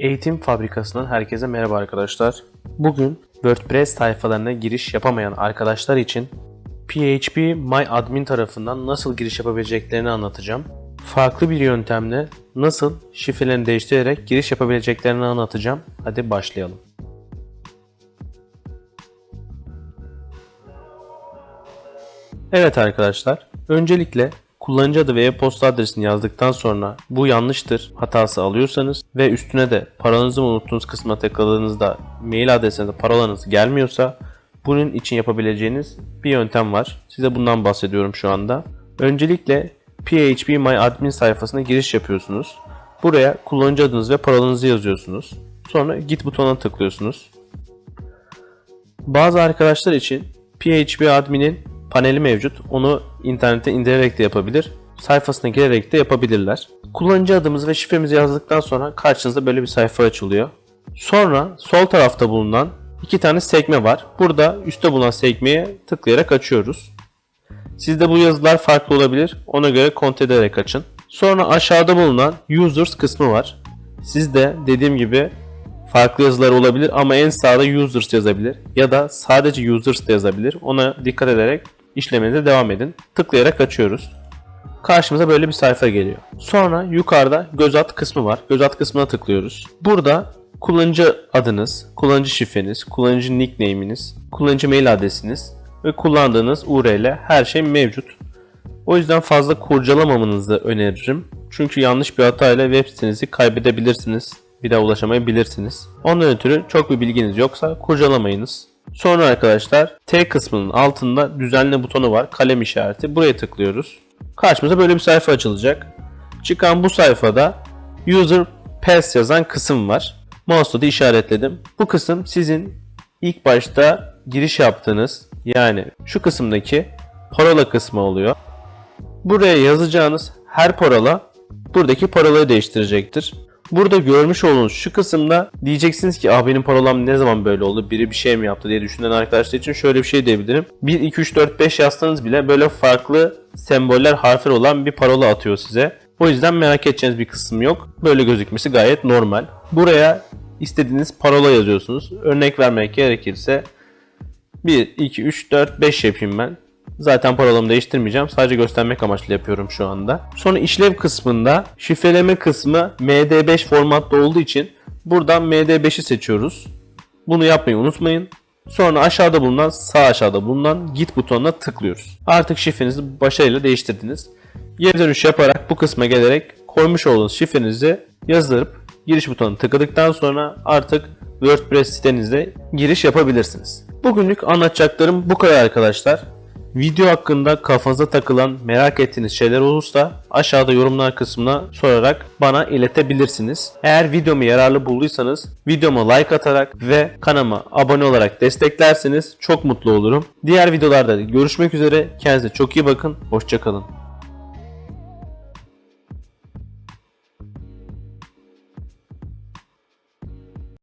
Eğitim Fabrikası'ndan herkese merhaba arkadaşlar. Bugün WordPress sayfalarına giriş yapamayan arkadaşlar için PHP My Admin tarafından nasıl giriş yapabileceklerini anlatacağım. Farklı bir yöntemle nasıl şifrelerini değiştirerek giriş yapabileceklerini anlatacağım. Hadi başlayalım. Evet arkadaşlar, öncelikle kullanıcı adı ve e-posta adresini yazdıktan sonra bu yanlıştır hatası alıyorsanız ve üstüne de paranızı unuttuğunuz kısma tıkladığınızda mail adresinize parolanız gelmiyorsa bunun için yapabileceğiniz bir yöntem var. Size bundan bahsediyorum şu anda. Öncelikle PHP My Admin sayfasına giriş yapıyorsunuz. Buraya kullanıcı adınız ve parolanızı yazıyorsunuz. Sonra git butonuna tıklıyorsunuz. Bazı arkadaşlar için PHP admin'in paneli mevcut. Onu internete indirerek de yapabilir. Sayfasına girerek de yapabilirler. Kullanıcı adımız ve şifremizi yazdıktan sonra karşınızda böyle bir sayfa açılıyor. Sonra sol tarafta bulunan iki tane sekme var. Burada üstte bulunan sekmeye tıklayarak açıyoruz. Sizde bu yazılar farklı olabilir. Ona göre kontrol ederek açın. Sonra aşağıda bulunan Users kısmı var. Sizde dediğim gibi farklı yazılar olabilir ama en sağda Users yazabilir ya da sadece Users da yazabilir. Ona dikkat ederek işlemenize devam edin. Tıklayarak açıyoruz. Karşımıza böyle bir sayfa geliyor. Sonra yukarıda göz at kısmı var. Göz at kısmına tıklıyoruz. Burada kullanıcı adınız, kullanıcı şifreniz, kullanıcı nickname'iniz, kullanıcı mail adresiniz ve kullandığınız URL her şey mevcut. O yüzden fazla kurcalamamanızı öneririm. Çünkü yanlış bir hatayla web sitenizi kaybedebilirsiniz. Bir daha ulaşamayabilirsiniz. Ondan ötürü çok bir bilginiz yoksa kurcalamayınız. Sonra arkadaşlar T kısmının altında düzenle butonu var. Kalem işareti. Buraya tıklıyoruz. Karşımıza böyle bir sayfa açılacak. Çıkan bu sayfada User Pass yazan kısım var. Mouse'la da işaretledim. Bu kısım sizin ilk başta giriş yaptığınız yani şu kısımdaki parola kısmı oluyor. Buraya yazacağınız her parola buradaki parolayı değiştirecektir. Burada görmüş olduğunuz şu kısımda diyeceksiniz ki ah benim parolam ne zaman böyle oldu biri bir şey mi yaptı diye düşünen arkadaşlar için şöyle bir şey diyebilirim. 1, 2, 3, 4, 5 yazsanız bile böyle farklı semboller harfler olan bir parola atıyor size. O yüzden merak edeceğiniz bir kısım yok. Böyle gözükmesi gayet normal. Buraya istediğiniz parola yazıyorsunuz. Örnek vermek gerekirse 1, 2, 3, 4, 5 yapayım ben. Zaten parolamı değiştirmeyeceğim. Sadece göstermek amaçlı yapıyorum şu anda. Sonra işlev kısmında şifreleme kısmı MD5 formatta olduğu için buradan MD5'i seçiyoruz. Bunu yapmayı unutmayın. Sonra aşağıda bulunan sağ aşağıda bulunan git butonuna tıklıyoruz. Artık şifrenizi başarıyla değiştirdiniz. Geri dönüş yaparak bu kısma gelerek koymuş olduğunuz şifrenizi yazdırıp giriş butonuna tıkladıktan sonra artık WordPress sitenizde giriş yapabilirsiniz. Bugünlük anlatacaklarım bu kadar arkadaşlar. Video hakkında kafanıza takılan, merak ettiğiniz şeyler olursa aşağıda yorumlar kısmına sorarak bana iletebilirsiniz. Eğer videomu yararlı bulduysanız videoma like atarak ve kanalıma abone olarak desteklerseniz çok mutlu olurum. Diğer videolarda görüşmek üzere. Kendinize çok iyi bakın. Hoşçakalın.